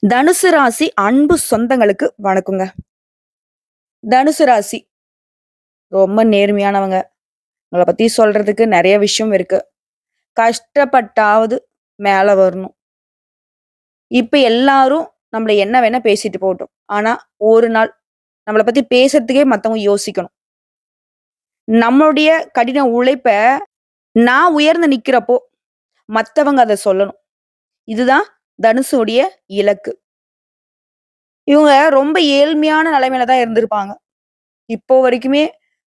தனுசு ராசி அன்பு சொந்தங்களுக்கு வணக்கங்க. தனுசு ராசி ரொம்ப நேர்மையானவங்க. உங்களை பத்தி சொல்றதுக்கு நிறைய விஷயம் இருக்கு. கஷ்டப்பட்டாவது மேல வரணும். இப்ப எல்லாரும் நம்மள என்ன வேணா பேசிட்டு போகட்டும். ஆனா, ஒரு நாள் நம்மளை பத்தி பேசுறதுக்கே மத்தவங்க யோசிக்கணும். நம்மளுடைய கடின உழைப்ப நான் உயர்ந்து நிக்கிறப்போ, மத்தவங்க அதை சொல்லணும். இதுதான் தனுஷுடைய இலக்கு. இவங்க ரொம்ப ஏழ்மையான நிலைமையில தான் இருந்திருப்பாங்க. இப்போ வரைக்குமே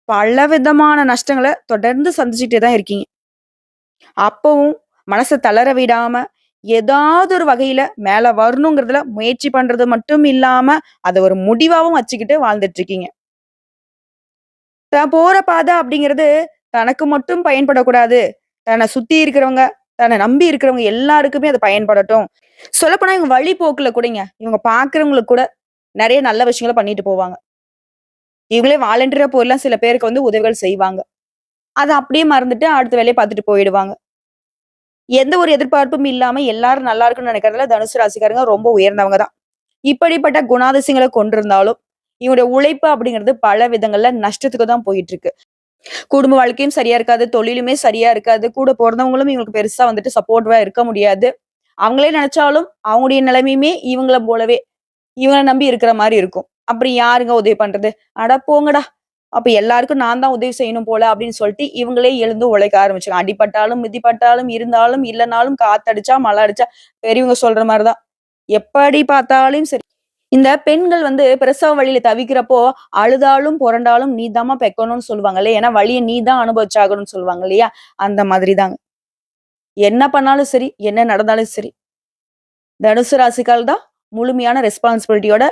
பல விதமான நஷ்டங்களை தொடர்ந்து சந்திச்சுட்டே தான் இருக்கீங்க. அப்பவும் மனசை தளர விடாம, ஏதாவது ஒரு வகையில மேல வரணுங்கிறதுல முயற்சி பண்றது மட்டும் இல்லாம, அதை ஒரு முடிவாகவும் வச்சுக்கிட்டு வாழ்ந்துட்டு இருக்கீங்க. தான் போற பாதை அப்படிங்கிறது தனக்கு மட்டும் பயன்படக்கூடாது. தன்னை சுத்தி இருக்கிறவங்க, தன்னை நம்பி இருக்கிறவங்க எல்லாருக்குமே அது பயன்படட்டும். சொல்லப்போனா இவங்க வழிப்போக்குல கூடங்க, இவங்க பாக்குறவங்களுக்கு கூட நிறைய நல்ல விஷயங்கள பண்ணிட்டு போவாங்க. இவங்களே வாலண்டியரா போய்லாம் சில பேருக்கு வந்து உதவிகள் செய்வாங்க. அதை அப்படியே மறந்துட்டு அடுத்த வேலையை பார்த்துட்டு போயிடுவாங்க. எந்த ஒரு எதிர்பார்ப்பும் இல்லாம எல்லாரும் நல்லா இருக்குன்னு நினைக்கிறதுல தனுசு ராசிக்காரங்க ரொம்ப உயர்ந்தவங்க தான். இப்படிப்பட்ட குணாதிசயங்களை கொண்டிருந்தாலும், இவங்களுடைய உழைப்பு அப்படிங்கிறது பல விதங்கள்ல நஷ்டத்துக்கு தான் போயிட்டு இருக்கு. குடும்ப வாழ்க்கையும் சரியா இருக்காது, தொழிலுமே சரியா இருக்காது. கூட பொறந்தவங்களும் இவங்களுக்கு பெருசா வந்துட்டு சப்போர்ட்டிவா இருக்க முடியாது. அவங்களே நினைச்சாலும் அவங்களுடைய நிலைமையுமே இவங்கள போலவே, இவங்கள நம்பி இருக்கிற மாதிரி இருக்கும். அப்புறம் யாருங்க உதவி பண்றது? அட போங்கடா! அப்ப எல்லாருக்கும் நான் தான் உதவி செய்யணும் போல அப்படின்னு சொல்லிட்டு இவங்களே எழுந்து உழைக்க ஆரம்பிச்சாங்க. அடிபட்டாலும், மிதிப்பட்டாலும், இருந்தாலும், இல்லனாலும், காத்தடிச்சா, மழை அடிச்சா, பெரியவங்க சொல்ற மாதிரிதான் எப்படி பார்த்தாலும் சரி. இந்த பெண்கள் வந்து பிரசவ வழியில தவிக்கிறப்போ, அழுதாலும், புரண்டாலும் நீ தாமா பெக்கணும்னு சொல்லுவாங்கல்ல. ஏன்னா வழியை நீ தான் அனுபவிச்சாகணும்னு சொல்லுவாங்க இல்லையா? அந்த மாதிரி தாங்க. என்ன பண்ணாலும் சரி, என்ன நடந்தாலும் சரி. தனுசு ராசிக்கால் தான் முழுமையான ரெஸ்பான்சிபிலிட்டியோட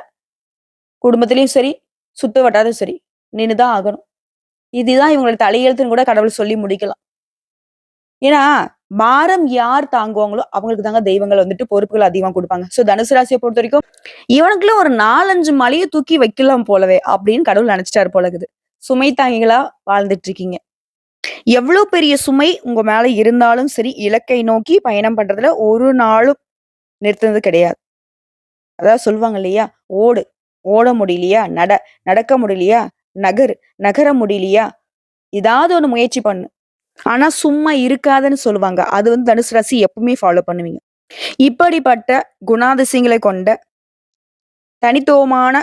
குடும்பத்திலையும் சரி, சுத்து வட்டாதும் சரி, நின்று தான் ஆகணும். இதுதான் இவங்களோட தலையெழுத்துன்னு கூட கடவுள் சொல்லி முடிக்கலாம். ஏன்னா, பாரம் யார் தாங்குவாங்களோ, அவங்களுக்கு தாங்க தெய்வங்கள் வந்துட்டு பொறுப்புகள் அதிகமாக கொடுப்பாங்க ஸோ தனுசு பொறுத்த வரைக்கும் இவனுக்குள்ள ஒரு நாலஞ்சு மலையை தூக்கி வைக்கலாம் போலவே அப்படின்னு கடவுள் நினைச்சிட்டாரு போல இருக்குது. சுமை தாங்கிகளா வாழ்ந்துட்டு இருக்கீங்க. எவ்வளவு பெரிய சுமை உங்க மேல இருந்தாலும் சரி, இலக்கை நோக்கி பயணம் பண்றதுல ஒரு நாளும் நிறுத்துனது கிடையாது. அதாவது சொல்லுவாங்க இல்லையா? ஓடு, ஓட முடியலையா? நட, நடக்க முடியலையா? நகர் நகர முடியலையா? ஏதாவது ஒன்று முயற்சி பண்ணு. ஆனா சும்மா இருக்காதுன்னு சொல்லுவாங்க. அது வந்து தனுசு ராசி எப்பவுமே ஃபாலோ பண்ணுவீங்க. இப்படிப்பட்ட குணாதிசயங்களை கொண்ட தனித்துவமான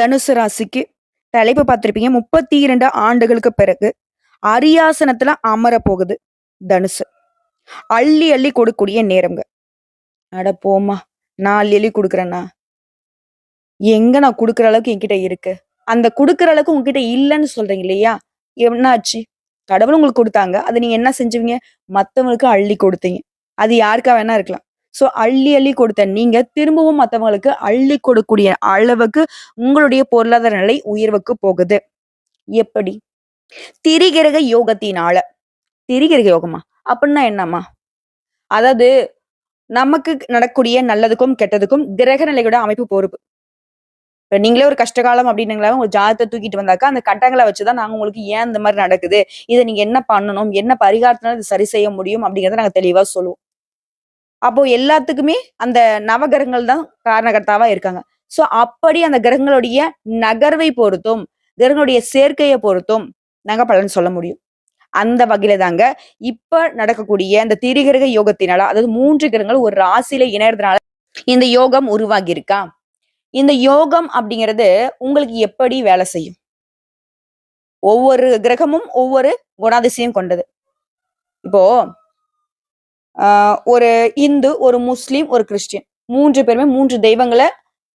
தனுசு ராசிக்கு தலைப்பு பார்த்திருப்பீங்க. 32 ஆண்டுகளுக்கு பிறகு அரியாசனத்துல அமரப் போகுது தனுசு. அள்ளி அள்ளி கொடுக்கக்கூடிய நேரம்ங்க. அட போம்மா! நான் அள்ளி அள்ளி கொடுக்குறேன்னா எங்க நான் கொடுக்குற அளவுக்கு என்கிட்ட இருக்கு. அந்த கொடுக்குற அளவுக்கு உங்ககிட்ட இல்லைன்னு சொல்றீங்க இல்லையா? என்னாச்சு? கடவுள் உங்களுக்கு கொடுத்தாங்க அதை நீங்க என்ன செஞ்சுவீங்க மத்தவங்களுக்கு அள்ளி கொடுத்தீங்க. அது யாருக்கா வேணா இருக்கலாம். ஸோ அள்ளி அள்ளி கொடுத்த நீங்க திரும்பவும் மற்றவங்களுக்கு அள்ளி கொடுக்கக்கூடிய அளவுக்கு உங்களுடைய பொருளாதார நிலை உயர்வுக்கு போகுது. எப்படி? திரிகிரக யோகத்தினால. திரிகிரக யோகமா? அப்படின்னா என்னம்மா? அதாவது நமக்கு நடக்கக்கூடிய நல்லதுக்கும், கெட்டதுக்கும் கிரக நிலையோட அமைப்பு பொறுப்பு. இப்ப நீங்களே ஒரு கஷ்டகாலம் அப்படின்னீங்களா, உங்க ஜாதத்தை தூக்கிட்டு வந்தாக்கா, அந்த கட்டங்களை வச்சுதான் நாங்க உங்களுக்கு ஏன் இந்த மாதிரி நடக்குது? இதை நீங்க என்ன பண்ணணும்? என்ன பரிகாரத்தினால இத சரி செய்ய முடியும்? அப்படிங்கிறத நாங்க தெளிவா சொல்லுவோம். அப்போ எல்லாத்துக்குமே அந்த நவகிரகங்கள் தான் காரணகர்த்தாவா இருக்காங்க. சோ அப்படி அந்த கிரகங்களுடைய நகர்வை பொறுத்தும், கிரகங்களுடைய சேர்க்கையை பொறுத்தும் நாங்க பலன் சொல்ல முடியும். அந்த வகையில தாங்க இப்ப நடக்கக்கூடிய இந்த திரிகிரக யோகத்தினால, அதாவது மூன்று கிரகங்கள் ஒரு ராசியில இணையறதுனால இந்த யோகம் உருவாகி இருக்கா? இந்த யோகம் அப்படிங்கிறது உங்களுக்கு எப்படி வேலை செய்யும்? ஒவ்வொரு கிரகமும் ஒவ்வொரு குணாதிசயம் கொண்டது. இப்போ ஒரு இந்து, ஒரு முஸ்லீம், ஒரு கிறிஸ்டியன். மூன்று பேருமே 3 தெய்வங்கள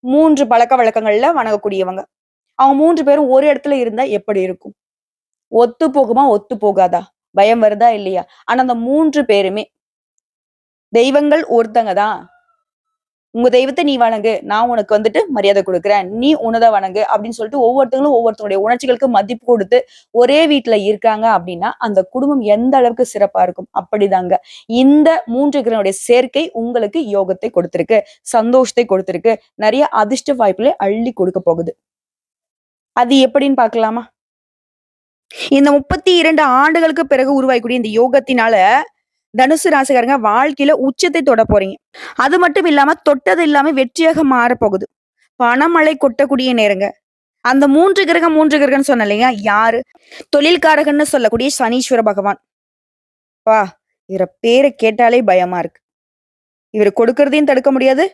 3 பழக்கவழக்கங்கள்ல வணங்கக்கூடியவங்க. அவங்க மூன்று பேரும் ஒரு இடத்துல இருந்தா எப்படி இருக்கும்? ஒத்து போகுமா? ஒத்து போகாதா? பயம் வருதா? இல்லையா? ஆனா அந்த மூன்று பேருமே தெய்வங்கள் ஒருத்தங்க தான். உங்க தெய்வத்தை நீ வணங்கு. நான் உனக்கு வந்துட்டு மரியாதை கொடுக்குறேன் நீ உனதை வணங்கு அப்படின்னு சொல்லிட்டு ஒவ்வொருத்தங்களும் ஒவ்வொருத்தருடைய உணர்ச்சிகளுக்கு மதிப்பு கொடுத்து ஒரே வீட்டுல இருக்காங்க அப்படின்னா, அந்த குடும்பம் எந்த அளவுக்கு சிறப்பா இருக்கும். அப்படிதாங்க. இந்த மூன்று கிரகனுடைய சேர்க்கை உங்களுக்கு யோகத்தை கொடுத்திருக்கு. சந்தோஷத்தை கொடுத்திருக்கு. நிறைய அதிர்ஷ்ட வாய்ப்புகளை அள்ளி கொடுக்க போகுது. அது எப்படின்னு பார்க்கலாமா? இந்த 32 ஆண்டுகளுக்கு பிறகு உருவாகக்கூடிய இந்த யோகத்தினால, தனுசு ராசிக்காரங்க வாழ்க்கையில உச்சத்தை தொட போறீங்க. அது மட்டும் இல்லாம தொட்டது இல்லாம வெற்றியாக மாறப் போகுது. பணமழை கொட்டக்கூடிய நேரங்க. அந்த மூன்று கிரகம் மூன்று கிரகம்னு சொன்னேன் இல்லையா? யாரு? தொழில்காரகன்னு சொல்லக்கூடிய சனீஸ்வர பகவான். வா இவர பேரை கேட்டாலே பயமா இருக்கு. இவரு கொடுக்கறதையும் தடுக்க முடியாது.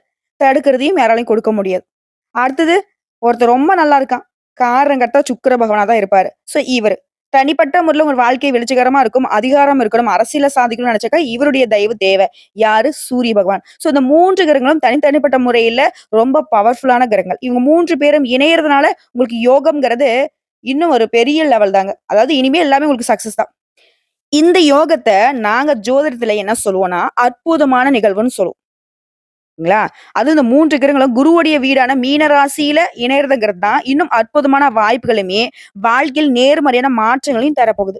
தடுக்கிறதையும் யாராலையும் கொடுக்க முடியாது. அடுத்தது ஒருத்தர் ரொம்ப நல்லா இருக்கான். காரணங்கர்த்தா சுக்கிர பகவானா தான் இருப்பாரு. ஸோ இவர் தனிப்பட்ட முறையில் உங்கள் வாழ்க்கை வெளிச்சகரமா இருக்கும். அதிகாரம் இருக்கணும். அரசியல சாதிக்கணும்னு நெனச்சாக்கா இவருடைய தயவு தேவை. யாரு? சூரிய பகவான். சோ இந்த மூன்று கிரகங்களும் தனித்தனிப்பட்ட முறையில ரொம்ப பவர்ஃபுல்லான கிரகங்கள். இவங்க மூன்று பேரும் இணையறதுனால உங்களுக்கு யோகம்ங்கிறது இன்னும் ஒரு பெரிய லெவல் தாங்க. அதாவது இனிமே எல்லாமே உங்களுக்கு சக்சஸ் தான். இந்த யோகத்தை நாங்க ஜோதிடத்துல என்ன சொல்லுவோம்னா, அற்புதமான நிகழ்வுன்னு சொல்லுவோம். ங்களா? அதுவும் இந்த மூன்று கிரகங்களும் குருவுடைய வீடான மீன ராசியில இணையறதுங்கிறது தான் இன்னும் அற்புதமான வாய்ப்புகளுமே, வாழ்க்கையில் நேர்மறையான மாற்றங்களையும் தரப்போகுது.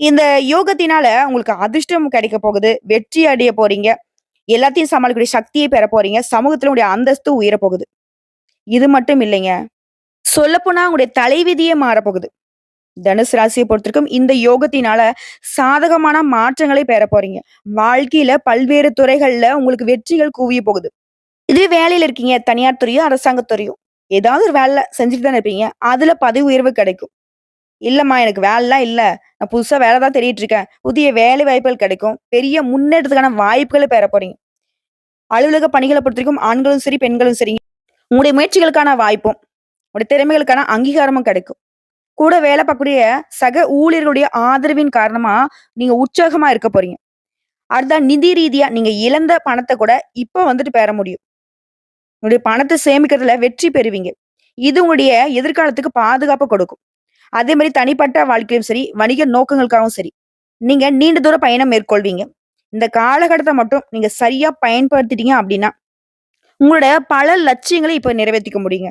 இந்த யோகத்தினால உங்களுக்கு அதிர்ஷ்டம் கிடைக்க போகுது. வெற்றி அடைய போறீங்க. எல்லாத்தையும் சமாளிக்கக்கூடிய சக்தியை பெற போறீங்க. சமூகத்துல உடைய அந்தஸ்து உயரப் போகுது. இது மட்டும் இல்லைங்க. சொல்லப்போனா உங்களுடைய தலைவிதியே மாறப்போகுது. தனுசு ராசியை பொறுத்திருக்கும் இந்த யோகத்தினால சாதகமான மாற்றங்களை பெற போறீங்க. வாழ்க்கையில பல்வேறு துறைகள்ல உங்களுக்கு வெற்றிகள் குவிய போகுது. இதுவே வேலையில இருக்கீங்க. தனியார் துறையோ, அரசாங்க துறையோ. ஏதாவது ஒரு வேலை செஞ்சுட்டு தானே இருப்பீங்க. அதுல பதவி உயர்வு கிடைக்கும். இல்லம்மா எனக்கு வேலைலாம் இல்ல. நான் புதுசா வேலை தான் தேடிட்டு இருக்கேன். புதிய வேலை வாய்ப்புகள் கிடைக்கும். பெரிய முன்னேற்றத்துக்கான வாய்ப்புகளை பெற போறீங்க. அலுவலக பணிகளை பொறுத்தவரைக்கும் ஆண்களும் சரி, பெண்களும் சரிங்க. உங்களுடைய முயற்சிகளுக்கான வாய்ப்பும், உங்களுடைய திறமைகளுக்கான அங்கீகாரமும் கிடைக்கும். கூட வேலை பார்க்கக்கூடிய சக ஊழியர்களுடைய ஆதரவின் காரணமா நீங்க உற்சாகமா இருக்க போறீங்க. அடுத்தா நிதி ரீதியா நீங்க இழந்த பணத்தை கூட இப்ப வந்துட்டு பெற முடியும். உங்களுடைய பணத்தை சேமிக்கிறதுல வெற்றி பெறுவீங்க. இது உங்களுடைய எதிர்காலத்துக்கு பாதுகாப்பை கொடுக்கும். அதே மாதிரி தனிப்பட்ட வாழ்க்கையும் சரி, வணிக நோக்கங்களுக்காகவும் சரி, நீங்க நீண்ட தூர பயணம் மேற்கொள்வீங்க. இந்த காலகட்டத்தை மட்டும் நீங்க சரியா பயன்படுத்திட்டீங்க அப்படின்னா உங்களோட பல லட்சியங்களை இப்ப நிறைவேற்றிக்க முடியுங்க.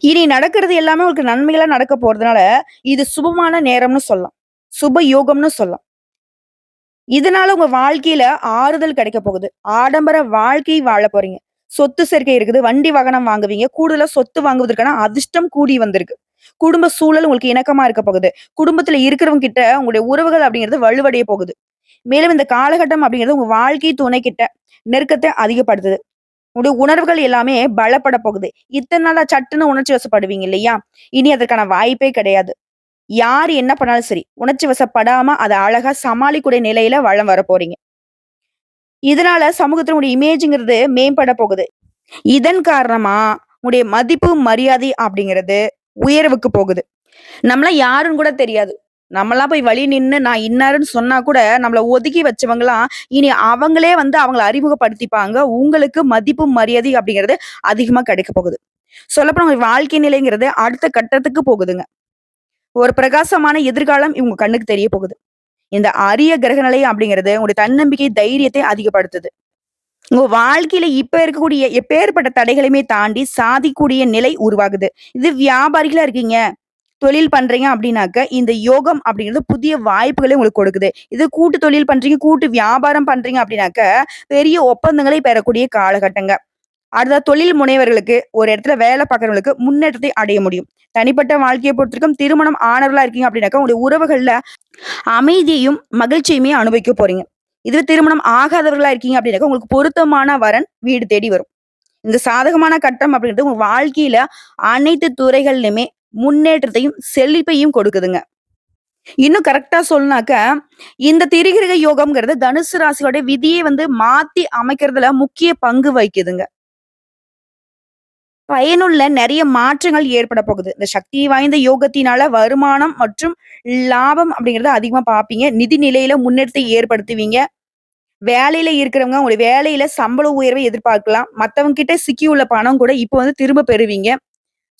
இனி நடக்கிறது எல்லாமே உங்களுக்கு நன்மைகளா நடக்க போறதுனால, இது சுபமான நேரம்னு சொல்லலாம். சுப யோகம்னு சொல்லலாம். இதனால உங்க வாழ்க்கையில ஆறுதல் கிடைக்க போகுது. ஆடம்பர வாழ்க்கை வாழ போறீங்க. சொத்து சேர்க்கை இருக்குது. வண்டி வாகனம் வாங்குவீங்க. கூடுதலா சொத்து வாங்குவதற்கான அதிர்ஷ்டம் கூடி வந்திருக்கு. குடும்ப சூழல் உங்களுக்கு இணக்கமா இருக்க போகுது. குடும்பத்துல இருக்கிறவங்க கிட்ட உங்களுடைய உறவுகள் அப்படிங்கிறது வலுவடைய போகுது. மேலும் இந்த காலகட்டம் அப்படிங்கிறது உங்க வாழ்க்கை துணை கிட்ட நெருக்கத்தை அதிகப்படுத்துது. உங்களுடைய உணர்வுகள் எல்லாமே பலப்பட போகுது. இத்தனை நாளா சட்டுன்னு உணர்ச்சி வசப்படுவீங்க இல்லையா? இனி அதற்கான வாய்ப்பே கிடையாது. யார் என்ன பண்ணாலும் சரி, உணர்ச்சி வசப்படாம அதை அழகா சமாளிக்கக்கூடிய நிலையில வலம் வர போறீங்க. இதனால சமூகத்தினுடைய இமேஜ்ங்கிறது மேம்பட போகுது. இதன் காரணமா உங்களுடைய மதிப்பு, மரியாதை அப்படிங்கிறது உயர்வுக்கு போகுது. நம்மள யாருன்னு கூட தெரியாது. நம்மளாம் போய் வழி நின்னு நான் இன்னாருன்னு சொன்னா கூட நம்மள ஒதுக்கி வச்சவங்கலாம், இனி அவங்களே வந்து அவங்கள அறிமுகப்படுத்திப்பாங்க. உங்களுக்கு மதிப்பு, மரியாதை அப்படிங்கிறது அதிகமா கிடைக்க போகுது. சொல்லப்போனா உங்க வாழ்க்கை நிலைங்கிறது அடுத்த கட்டத்துக்கு போகுதுங்க. ஒரு பிரகாசமான எதிர்காலம் இவங்க கண்ணுக்கு தெரிய போகுது. இந்த அரிய கிரக நிலை அப்படிங்கிறது உங்களுடைய தன்னம்பிக்கை, தைரியத்தை அதிகப்படுத்துது. உங்க வாழ்க்கையில இப்ப இருக்கக்கூடிய எப்பேர்ப்பட்ட தடைகளையுமே தாண்டி சாதிக்கக்கூடிய நிலை உருவாகுது. இது வியாபாரிகளா இருக்கீங்க. தொழில் பண்றீங்க அப்படின்னாக்க, இந்த யோகம் அப்படிங்கிறது புதிய வாய்ப்புகளை உங்களுக்கு கொடுக்குது. இது கூட்டு தொழில் பண்றீங்க, கூட்டு வியாபாரம் பண்றீங்க அப்படின்னாக்க, பெரிய ஒப்பந்தங்களை பெறக்கூடிய காலகட்டங்க. அடுத்த தொழில் முனைவர்களுக்கு, ஒரு இடத்துல வேலை பார்க்கறவங்களுக்கு முன்னேற்றத்தை அடைய முடியும். தனிப்பட்ட வாழ்க்கையை பொறுத்திருக்கும் திருமணம் ஆனவர்களா இருக்கீங்க அப்படின்னாக்கா, உங்களுடைய உறவுகள்ல அமைதியையும், மகிழ்ச்சியுமே அனுபவிக்க போறீங்க. இதுவே திருமணம் ஆகாதவர்களா இருக்கீங்க அப்படின்னாக்கா, உங்களுக்கு பொருத்தமான வரன் வீடு தேடி வரும். இந்த சாதகமான கட்டம் அப்படிங்கிறது உங்க வாழ்க்கையில அனைத்து துறைகள்லையுமே முன்னேற்றத்தையும், செழிப்பையும் கொடுக்குதுங்க. இன்னும் கரெக்டா சொல்லணும்னாக்க, இந்த திரிகிரக யோகம்ங்கிறது தனுசு ராசியோட விதியை வந்து மாத்தி அமைக்கிறதுல முக்கிய பங்கு வகிக்குதுங்க. பயனுள்ள நிறைய மாற்றங்கள் ஏற்பட போகுது. இந்த சக்தி வாய்ந்த யோகத்தினால வருமானம் மற்றும் லாபம் அப்படிங்கிறத அதிகமா பார்ப்பீங்க. நிதி நிலையில முன்னேற்றத்தை ஏற்படுத்துவீங்க. வேலையில இருக்கிறவங்க உங்களுடைய வேலையில சம்பள உயர்வை எதிர்பார்க்கலாம். மத்தவங்க கிட்ட சிக்கியுள்ள பணம் கூட இப்போ வந்து திரும்ப பெறுவீங்க.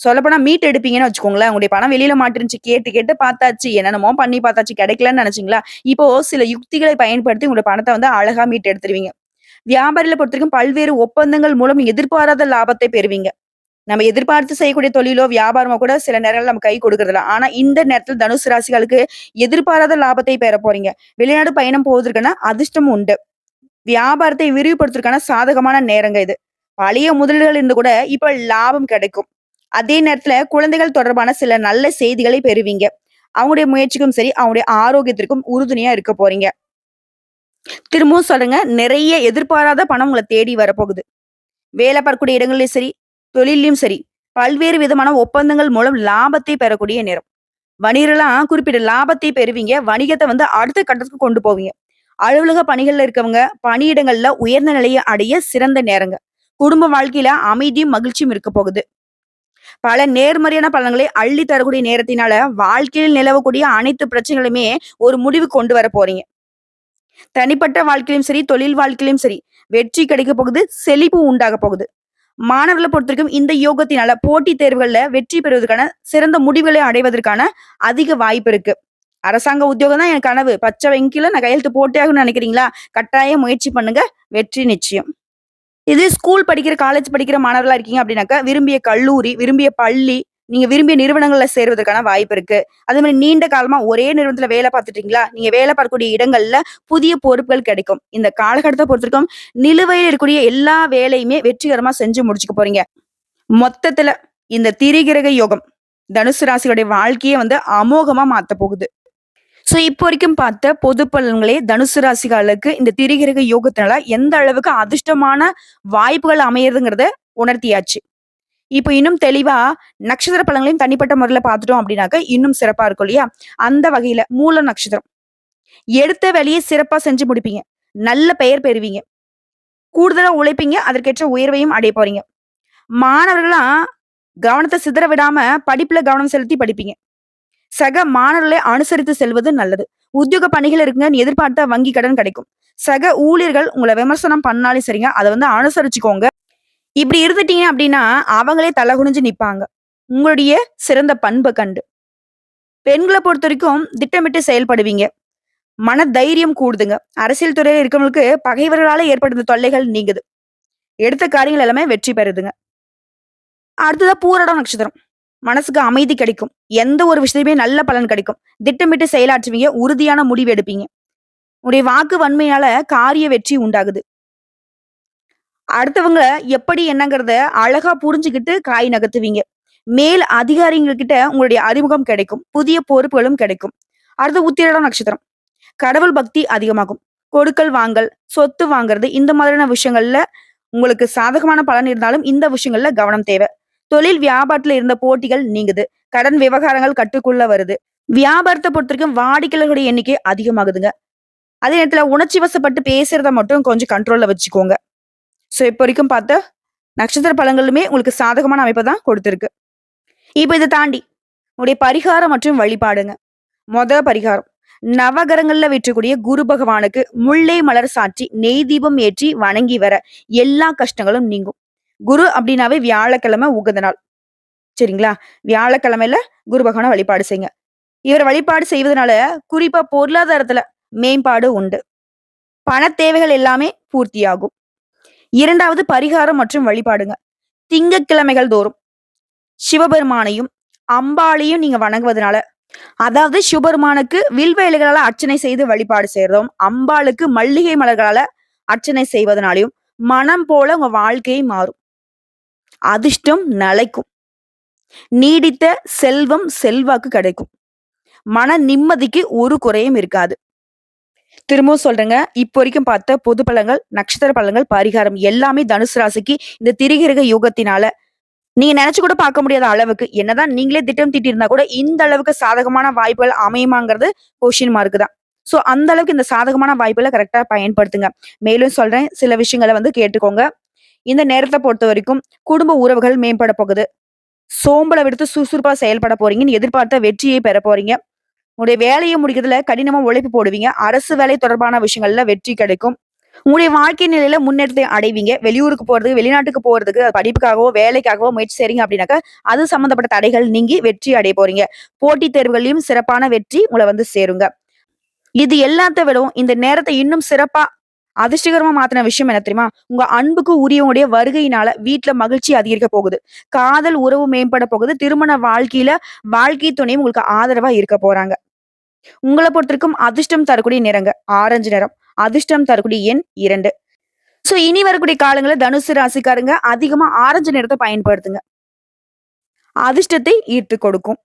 சொல்லப்போனா மீட் எடுப்பீங்கன்னு வச்சுக்கோங்களேன். உங்களுடைய பணம் வெளியில மாட்டிருந்துச்சு. கேட்டு கேட்டு பார்த்தாச்சு. என்னென்னமோ பண்ணி பார்த்தாச்சு. கிடைக்கலன்னு நினைச்சிங்களா இப்போ சில யுக்திகளை பயன்படுத்தி உங்களுடைய பணத்தை வந்து அழகா மீட்டு எடுத்துருவீங்க. வியாபாரிகள பொறுத்தவரைக்கும் பல்வேறு ஒப்பந்தங்கள் மூலம் எதிர்பாராத லாபத்தை பெறுவீங்க. நம்ம எதிர்பார்த்து செய்யக்கூடிய தொழிலோ, வியாபாரமோ கூட சில நேரங்கள் நம்ம கை கொடுக்கறதில்ல. ஆனா இந்த நேரத்துல தனுசு ராசிகளுக்கு எதிர்பாராத லாபத்தை பெற போறீங்க. வெளிநாடு பயணம் போவதற்கான அதிர்ஷ்டம் உண்டு. வியாபாரத்தை விரிவுபடுத்துறதுக்கான சாதகமான நேரங்க இது. பழைய முதலீடுகள் இருந்து கூட இப்ப லாபம் கிடைக்கும். அதே நேரத்துல குழந்தைகள் தொடர்பான சில நல்ல செய்திகளை பெறுவீங்க. அவங்களுடைய முயற்சிக்கும் சரி, அவங்களுடைய ஆரோக்கியத்திற்கும் உறுதுணையா இருக்க போறீங்க. திரும்பவும் சொல்றேங்க, நிறைய எதிர்பாராத பணம் உங்களை தேடி வரப்போகுது. வேலை பார்க்கக்கூடிய இடங்கள்லயும் சரி, தொழிலையும் சரி, பல்வேறு விதமான ஒப்பந்தங்கள் மூலம் லாபத்தை பெறக்கூடிய நேரம். வணிகர்லாம் குறிப்பிட்ட லாபத்தை பெறுவீங்க. வணிகத்தை வந்து அடுத்த கட்டத்துக்கு கொண்டு போவீங்க. அலுவலக பணிகள்ல இருக்கவங்க, பணியிடங்கள்ல உயர்ந்த நிலையை அடைய சிறந்த நேரங்க. குடும்ப வாழ்க்கையில அமைதியும், மகிழ்ச்சியும் இருக்க போகுது. பல நேர்மறையான பலன்களை அள்ளி தரக்கூடிய நேரத்தினால, வாழ்க்கையில் நிலவக்கூடிய அனைத்து பிரச்சனைகளுமே ஒரு முடிவு கொண்டு வர போறீங்க. தனிப்பட்ட வாழ்க்கையிலும் சரி, தொழில் வாழ்க்கையிலும் சரி, வெற்றி கிடைக்க போகுது, செழிப்பு உண்டாகப் போகுது. மாணவர்கள பொறுத்தவரைக்கும் இந்த யோகத்தினால போட்டித் தேர்வுகள்ல வெற்றி பெறுவதற்கான சிறந்த முடிவுகளை அடைவதற்கான அதிக வாய்ப்பு இருக்கு. அரசாங்க உத்தியோகம் தான் என் கனவு. பச்சை வெங்கில நான் கையெழுத்து போட்டே ஆகணும்னு நினைக்கிறீங்களா? கட்டாயம் முயற்சி பண்ணுங்க. வெற்றி நிச்சயம். இது ஸ்கூல் படிக்கிற, காலேஜ் படிக்கிற மாணவர்களா இருக்கீங்க அப்படின்னாக்கா, விரும்பிய கல்லூரி, விரும்பிய பள்ளி, நீங்க விரும்பிய நிறுவனங்கள்ல சேர்வதற்கான வாய்ப்பு இருக்கு. அதே மாதிரி நீண்ட காலமா ஒரே நிறுவனத்துல வேலை பார்த்துட்டீங்களா? நீங்க வேலை பார்க்கக்கூடிய இடங்கள்ல புதிய பொறுப்புகள் கிடைக்கும். இந்த காலகட்டத்தை பொறுத்தவரைக்கும் நிலுவையில் இருக்கக்கூடிய எல்லா வேலையுமே வெற்றிகரமா செஞ்சு முடிச்சுக்க போறீங்க. மொத்தத்துல இந்த திரிகிரக யோகம் தனுசு ராசியோடைய வாழ்க்கையை வந்து அமோகமா மாத்த போகுது. ஸோ இப்போ வரைக்கும் பார்த்த பொது பலன்களே தனுசு ராசிகளுக்கு இந்த திரிகிரக யோகத்தினால எந்த அளவுக்கு அதிர்ஷ்டமான வாய்ப்புகள் அமையிறதுங்கிறத உணர்த்தியாச்சு. இப்போ இன்னும் தெளிவா நட்சத்திர பலன்களையும் தனிப்பட்ட முறையில பார்த்துட்டோம் அப்படின்னாக்க, இன்னும் சிறப்பா இருக்கும் இல்லையா? அந்த வகையில மூல நட்சத்திரம். எடுத்த வேலையை சிறப்பா செஞ்சு முடிப்பீங்க. நல்ல பெயர் பெறுவீங்க. கூடுதலா உழைப்பீங்க. அதற்கேற்ற உயர்வையும் அடைய போறீங்க. மாணவர்களாம் கவனத்தை சிதற விடாம படிப்புல கவனம் செலுத்தி படிப்பீங்க. சக மாணவர்களை அனுசரித்து செல்வது நல்லது. உத்தியோக பணிகள் இருக்குங்கன்னு எதிர்பார்த்த வங்கி கடன் கிடைக்கும். சக ஊழியர்கள் உங்களை விமர்சனம் பண்ணாலும் சரிங்க, அதை வந்து அனுசரிச்சுக்கோங்க. இப்படி இருந்துட்டீங்க அப்படின்னா, அவங்களே தலை குனிஞ்சு நிற்பாங்க உங்களுடைய சிறந்த பண்பை கண்டு. பெண்களை பொறுத்த வரைக்கும் திட்டமிட்டு செயல்படுவீங்க. மன தைரியம் கூடுதுங்க. அரசியல் துறையில் இருக்கவங்களுக்கு பகைவர்களால ஏற்படுத்த தொல்லைகள் நீங்குது. எடுத்த காரியங்கள் எல்லாமே வெற்றி பெறுதுங்க. அடுத்ததா பூரடம் நட்சத்திரம். மனசுக்கு அமைதி கிடைக்கும். எந்த ஒரு விஷயத்தையுமே நல்ல பலன் கிடைக்கும். திட்டமிட்டு செயலாற்றுவீங்க. உறுதியான முடிவு எடுப்பீங்க. உங்களுடைய வாக்கு வன்மையால காரிய வெற்றி உண்டாகுது. அடுத்தவங்க எப்படி என்னங்கிறத அழகா புரிஞ்சுகிட்டு காய் நகர்த்துவீங்க. மேல் அதிகாரிகள் கிட்ட உங்களுடைய அறிமுகம் கிடைக்கும். புதிய பொறுப்புகளும் கிடைக்கும். அடுத்து உத்திரட நட்சத்திரம். கடவுள் பக்தி அதிகமாகும். கொடுக்கல் வாங்கல், சொத்து வாங்குறது இந்த மாதிரியான விஷயங்கள்ல உங்களுக்கு சாதகமான பலன் இருந்தாலும் இந்த விஷயங்கள்ல கவனம் தேவை. தொழில் வியாபாரத்துல இருந்த போட்டிகள் நீங்குது. கடன் விவகாரங்கள் கட்டுக்குள்ள வருது. வியாபாரத்த பொறுத்தவரைக்கும் வாடிக்கையாளர்களுடைய எண்ணிக்கை அதிகமாகுதுங்க. அதே நேரத்துல உணர்ச்சி வசப்பட்டு பேசுறத மட்டும் கொஞ்சம் கண்ட்ரோல்ல வச்சுக்கோங்க. ஸோ இப்போ வரைக்கும் பார்த்த நட்சத்திர பழங்களுமே உங்களுக்கு சாதகமான அமைப்பை தான் கொடுத்துருக்கு இப்ப இதை தாண்டி உங்களுடைய பரிகாரம் மற்றும் வழிபாடுங்க. மொத பரிகாரம். நவகரங்கள்ல வீற்றக்கூடிய குரு பகவானுக்கு முல்லை மலர் சாற்றி, நெய் தீபம் ஏற்றி வணங்கி வர எல்லா கஷ்டங்களும் நீங்கும். குரு அப்படின்னாவே வியாழக்கிழமை உகந்த நாள். சரிங்களா? வியாழக்கிழமையில குரு பகவான வழிபாடு செய்யுங்க. இவர் வழிபாடு செய்வதனால குறிப்பா பொருளாதாரத்துல மேம்பாடு உண்டு. பண தேவைகள் எல்லாமே பூர்த்தியாகும். இரண்டாவது பரிகாரம் மற்றும் வழிபாடுங்க. திங்கக்கிழமைகள் தோறும் சிவபெருமானையும், அம்பாளையும் நீங்க வணங்குவதனால அதாவது சிவபெருமானுக்கு வில்வ அர்ச்சனை செய்து வழிபாடு செய்யறதும் அம்பாளுக்கு மல்லிகை மலர்களால அர்ச்சனை செய்வதனாலையும் மனம் போல உங்க வாழ்க்கையை மாறும். அதிர்ஷ்டம் நிலைக்கும். நீடித்த செல்வம், செல்வாக்கு கிடைக்கும். மன நிம்மதிக்கு ஒரு குறையும் இருக்காது. திரும்பவும் சொல்றேங்க. இப்போ வரைக்கும் பார்த்த பொது பழங்கள் நட்சத்திர பழங்கள் பரிகாரம் எல்லாமே தனுசு ராசிக்கு இந்த திரிகிரக யோகத்தினால நீங்க நினைச்சு கூட பார்க்க முடியாத அளவுக்கு என்னதான் நீங்களே திட்டம் திட்டிருந்தா கூட இந்த அளவுக்கு சாதகமான வாய்ப்புகள் அமையுமாங்கிறது கொஸ்டின் மார்க் தான். ஸோ அந்த அளவுக்கு இந்த சாதகமான வாய்ப்புகளை கரெக்டாக பயன்படுத்துங்க. மேலும் சொல்றேன் சில விஷயங்களை வந்து கேட்டுக்கோங்க. இந்த நேரத்தை பொறுத்த வரைக்கும் குடும்ப உறவுகள் மேம்பட போகுது. சோம்பலை விடுத்து சுறுசுறுப்பா செயல்பட போறீங்கன்னு எதிர்பார்த்த வெற்றியை பெற போறீங்க. உங்களுடைய வேலையை முடிக்கிறதுல கடினமா உழைப்பு போடுவீங்க. அரசு வேலை தொடர்பான விஷயங்கள்ல வெற்றி கிடைக்கும். உங்களுடைய வாழ்க்கை நிலையில முன்னேற்றத்தை அடைவீங்க. வெளியூருக்கு போறது, வெளிநாட்டுக்கு போறதுக்கு படிப்புக்காகவோ, வேலைக்காகவோ முயற்சி செய்றீங்க அப்படின்னாக்கா, அது சம்பந்தப்பட்ட தடைகள் நீங்கி வெற்றி அடைய போறீங்க. போட்டித் தேர்வுகளையும் சிறப்பான வெற்றி உங்களை வந்து சேருங்க. இது எல்லாத்த விடவும் இந்த நேரத்தை இன்னும் சிறப்பா அதிர்ஷ்டகரமா மாத்தின விஷயம் என்ன தெரியுமா? உங்க அன்புக்கு உரியவங்களுடைய வருகையினால வீட்டுல மகிழ்ச்சி அதிகரிக்க போகுது. காதல் உறவு மேம்பட போகுது. திருமண வாழ்க்கையில வாழ்க்கை துணையும் உங்களுக்கு ஆதரவா இருக்க போறாங்க. உங்களை பொறுத்தவரைக்கும் அதிர்ஷ்டம் தரக்கூடிய நிறங்க ஆரஞ்சு நிறம். அதிர்ஷ்டம் தரக்கூடிய எண் இரண்டு ஸோ இனி வரக்கூடிய காலங்களில் தனுசு ராசிக்காரங்க அதிகமா ஆரஞ்சு நிறத்தை பயன்படுத்துங்க. அதிர்ஷ்டத்தை ஈர்த்து கொடுக்கும்.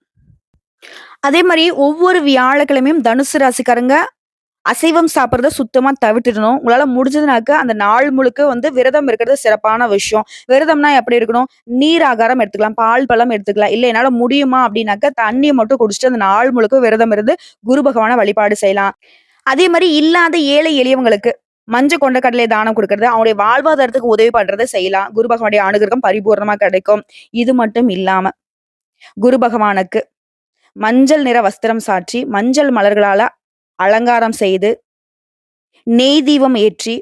அதே மாதிரி ஒவ்வொரு வியாழக்கிழமையும் தனுசு ராசிக்காரங்க அசைவம் சாப்பிட்றத சுத்தமாக தவிர்த்துடணும். உங்களால் முடிஞ்சதுனாக்க அந்த நாள் முழுக்க வந்து விரதம் இருக்கிறது சிறப்பான விஷயம். விரதம்னா எப்படி இருக்கணும்? நீர் ஆகாரம் எடுத்துக்கலாம். பால், பழம் எடுத்துக்கலாம். இல்லை என்னால் முடியுமா அப்படின்னாக்க தண்ணியை மட்டும் குடிச்சுட்டு அந்த நாள் முழுக்க விரதம் இருந்து குரு பகவானை வழிபாடு செய்யலாம். அதே மாதிரி இல்லாத ஏழை எளியவங்களுக்கு மஞ்சள் கொண்ட கடலை தானம் கொடுக்கறது அவங்களுடைய வாழ்வாதாரத்துக்கு உதவி பண்றதை செய்யலாம். குரு பகவானுடைய அனுகிரகம் பரிபூரணமா கிடைக்கும். இது மட்டும் இல்லாம, குரு பகவானுக்கு மஞ்சள் நிற வஸ்திரம் சாற்றி, மஞ்சள் மலர்களால அலங்காரம் செய்து, நெய் தீபம் ஏற்றி,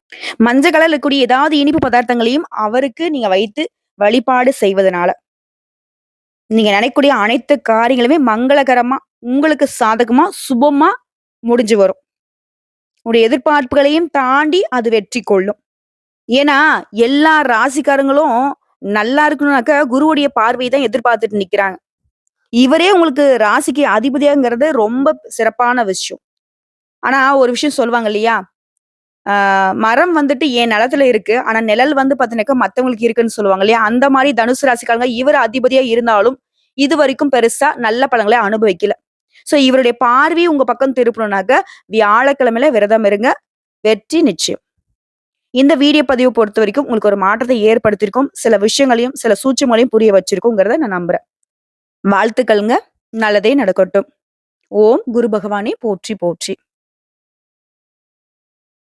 மஞ்சள் கலர்ல இருக்கக்கூடிய ஏதாவது இனிப்பு பதார்த்தங்களையும் அவருக்கு நீங்க வைத்து வழிபாடு செய்வதனால, நீங்க நினைக்கக்கூடிய அனைத்து காரியங்களுமே மங்களகரமா, உங்களுக்கு சாதகமா, சுபமா முடிஞ்சு வரும். உங்களுடைய எதிர்பார்ப்புகளையும் தாண்டி அது வெற்றி கொள்ளும். ஏன்னா, எல்லா ராசிக்காரங்களும் நல்லா இருக்கணும்னாக்க குருவுடைய பார்வையை தான் எதிர்பார்த்துட்டு நிக்கிறாங்க. இவரே உங்களுக்கு ராசிக்கு அதிபதியாங்கிறது ரொம்ப சிறப்பான விஷயம். ஆனா ஒரு விஷயம் சொல்லுவாங்க இல்லையா? மரம் வந்துட்டு என் நிலத்துல இருக்கு. ஆனா நிழல் வந்து பார்த்தீங்கன்னாக்கா மத்தவங்களுக்கு இருக்குன்னு சொல்லுவாங்க இல்லையா? அந்த மாதிரி தனுசு ராசிக்காரங்க இவர் அதிபதியா இருந்தாலும், இது வரைக்கும் பெருசா நல்ல பழங்களை அனுபவிக்கல. ஸோ இவருடைய பார்வை உங்க பக்கம் திருப்பணும்னாக்க, வியாழக்கிழமையில விரதம் இருங்க. வெற்றி நிச்சயம். இந்த வீடியோ பதிவு பொறுத்த வரைக்கும் உங்களுக்கு ஒரு மாற்றத்தை ஏற்படுத்தியிருக்கும். சில விஷயங்களையும், சில சூட்சுமங்களையும் புரிய வச்சிருக்குங்கிறத நான் நம்புறேன். வாழ்த்துக்கள்ங்க. நல்லதே நடக்கட்டும். ஓம் குரு பகவானே போற்றி போற்றி.